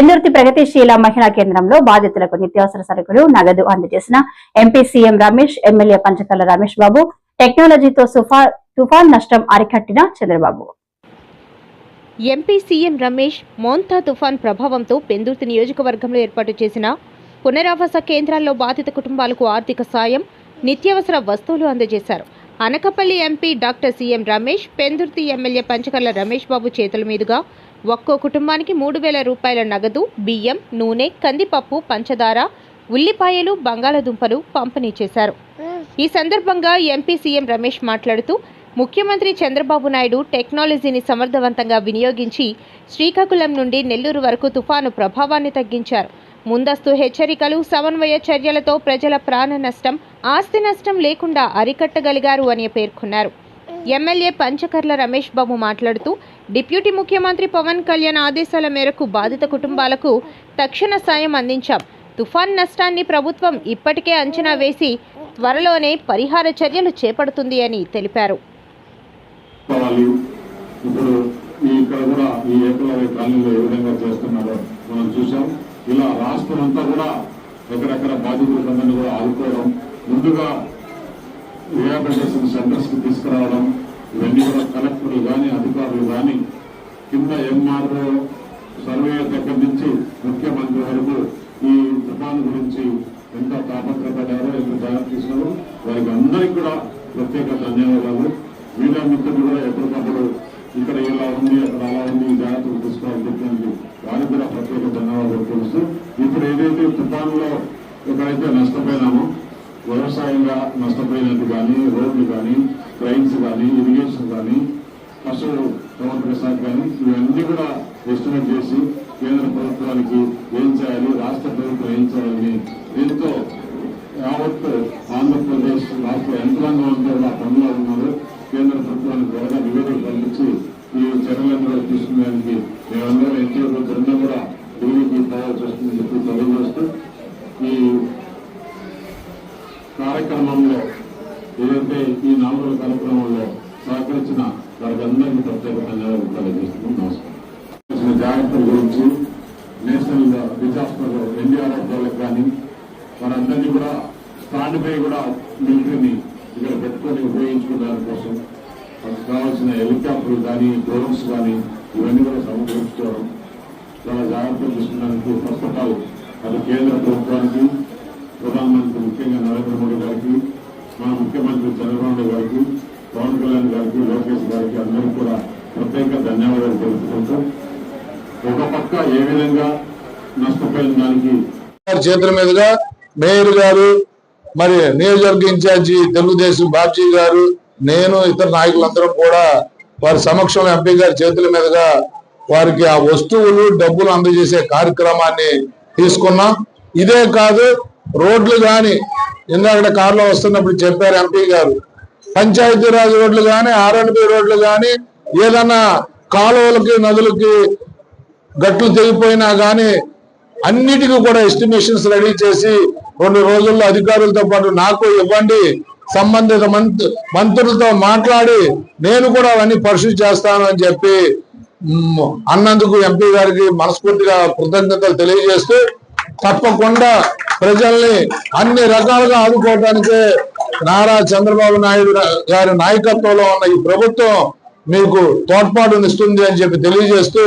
పెందుర్తి ప్రగతిశీల మహిళా కేంద్రంలో బాధితులకు నిత్యావసర సరుకులు నగదు అందజేసిన MP CM Ramesh MLA Panchakarla Ramesh Babu టెక్నాలజీతో తుఫాన్ నష్టం అరికట్టిన చంద్రబాబు. ఎంపీ సీఎం రమేష్ మోంతా తుఫాన్ ప్రభావంతో పెందుర్తి నియోజకవర్గంలో ఏర్పాటు చేసిన పునరావాస కేంద్రాల్లో బాధిత కుటుంబాలకు ఆర్థిక సాయం నిత్యావసర వస్తువులు అందజేశారు. Anakapalli MP doctor CM Ramesh Pendurthi MLA Panchakarla Ramesh Babu చేతుల మీదుగా ఒక్కో కుటుంబానికి మూడు వేల రూపాయల నగదు బియ్యం నూనె కందిపప్పు పంచదార ఉల్లిపాయలు బంగాళదుంపలు పంపిణీ చేశారు. ఈ సందర్భంగా ఎంపీ సీఎం రమేష్ మాట్లాడుతూ ముఖ్యమంత్రి చంద్రబాబు నాయుడు టెక్నాలజీని సమర్థవంతంగా వినియోగించి శ్రీకాకుళం నుండి నెల్లూరు వరకు తుఫాను ప్రభావాన్ని తగ్గించారు. ముందస్తు హెచ్చరికలు సమన్వయ చర్యలతో ప్రజల ప్రాణ నష్టం ఆస్తి నష్టం లేకుండా అరికట్టగలిగారు అని పేర్కొన్నారు. ఎమ్మెల్యే పంచకర్ల రమేష్ బాబు మాట్లాడుతూ డిప్యూటీ ముఖ్యమంత్రి పవన్ కళ్యాణ్ ఆదేశాల మేరకు బాధిత కుటుంబాలకు తక్షణ సాయం అందించాం. తుఫాన్ నష్టాన్ని ప్రభుత్వం ఇప్పటికే అంచనా వేసి త్వరలోనే పరిహార చర్యలు చేపడుతుంది అని తెలిపారు. ఇలా రాష్ట్రం అంతా కూడా ఎక్కడెక్కడ బాధితులందరినీ కూడా ఆదుకోవడం ముందుగా రిహాబిలిటేషన్ సెంటర్స్కి తీసుకురావడం ఇవన్నీ కూడా కలెక్టర్లు కానీ అధికారులు కానీ కింద ఎంఆర్ఓ సర్వే దగ్గర నుంచి ముఖ్యమంత్రి వరకు ఈ తుఫాను గురించి ఎంత తాపత్రపడ్డారో ఎంత జాగ్రత్త తీసుకున్నారో వారికి అందరికీ కూడా ప్రత్యేక ధన్యవాదాలు. మీడియా మిత్రులు కూడా ఎప్పటికప్పుడు ఇక్కడ ఇలా ఉంది అక్కడ అలా ఉంది జాగ్రత్తలు తీసుకోవాలని చెప్పినందుకు వారికి తుఫాన్లో ఎక్కడైతే నష్టపోయినామో వ్యవసాయంగా నష్టపోయినట్టు కానీ రోడ్లు కానీ ట్రైన్స్ కానీ ఇరిగేషన్ కానీ పశు సముద్ర శాఖ కానీ ఇవన్నీ కూడా ఎస్టిమేట్ చేసి కేంద్ర ప్రభుత్వానికి ఏం చేయాలి రాష్ట్ర ప్రభుత్వం ఏం చేయాలని దీంతో యావత్ ఆంధ్రప్రదేశ్ రాష్ట్ర యంత్రాంగం అంతా కూడా పనులు సహకరించిన వారికి ప్రత్యేకంగా ప్రత్యేక ధన్యవాదాలు తెలియజేస్తున్నాం నమస్కారం జాగ్రత్తల గురించి నేషనల్ డిజాస్టర్ ఎన్డీఆర్ఎఫ్ వాళ్ళకి కానీ వారందరినీ కూడా స్టాండ్ కూడా మిలిటరీని ఇక్కడ పెట్టుకొని ఉపయోగించుకోవడానికి కోసం వాళ్ళకి కావాల్సిన హెలికాప్టర్లు కానీ డ్రోన్స్ కానీ ఇవన్నీ కూడా సమకూర్చుకోవడం చాలా జాగ్రత్తలు చూసుకున్నందుకు ఫస్ట్ ఆఫ్ ఆల్ అది కేంద్ర ప్రభుత్వానికి ప్రధానమంత్రి ముఖ్యంగా నరేంద్ర మోడీ గారికి మన ముఖ్యమంత్రి చంద్రబాబు నాయుడు గారికి పవన్ కళ్యాణ్ గారికి లోకేష్ గారికి అందరికీ కూడా ప్రత్యేక ధన్యవాదాలు తెలుపుకుంటూ ఒక పక్క ఏ విధంగా నష్టపోయిన దానికి చేతుల మీదుగా మేయర్ గారు మరి నియోజకవర్గ ఇన్ఛార్జి తెలుగుదేశం బాబ్జీ గారు నేను ఇతర నాయకులందరం కూడా వారి సమక్షంలో ఎంపీ గారి చేతుల మీదుగా వారికి ఆ వస్తువులు డబ్బులు అందజేసే కార్యక్రమాన్ని తీసుకున్నాం. ఇదే కాదు రోడ్లు కానీ ఇందాక కార్లో వస్తున్నప్పుడు చెప్పారు ఎంపీ గారు పంచాయతీరాజ్ రోడ్లు కానీ ఆర్ఎన్బి రోడ్లు కానీ ఏదన్నా కాలువలకి నదులకి గట్లు తెగిపోయినా కానీ అన్నిటికీ కూడా ఎస్టిమేషన్స్ రెడీ చేసి రెండు రోజుల్లో అధికారులతో పాటు నాకు ఇవ్వండి సంబంధిత మంత్రులతో మాట్లాడి నేను కూడా అవన్నీ పరిశీలి చేస్తాను అని చెప్పి అన్నందుకు ఎంపీ గారికి మనస్ఫూర్తిగా కృతజ్ఞతలు తెలియజేస్తూ తప్పకుండా ప్రజల్ని అన్ని రకాలుగా ఆదుకోవడానికే నారా చంద్రబాబు నాయుడు గారి నాయకత్వంలో ఉన్న ఈ ప్రభుత్వం మీకు తోడ్పాటునిస్తుంది అని చెప్పి తెలియజేస్తూ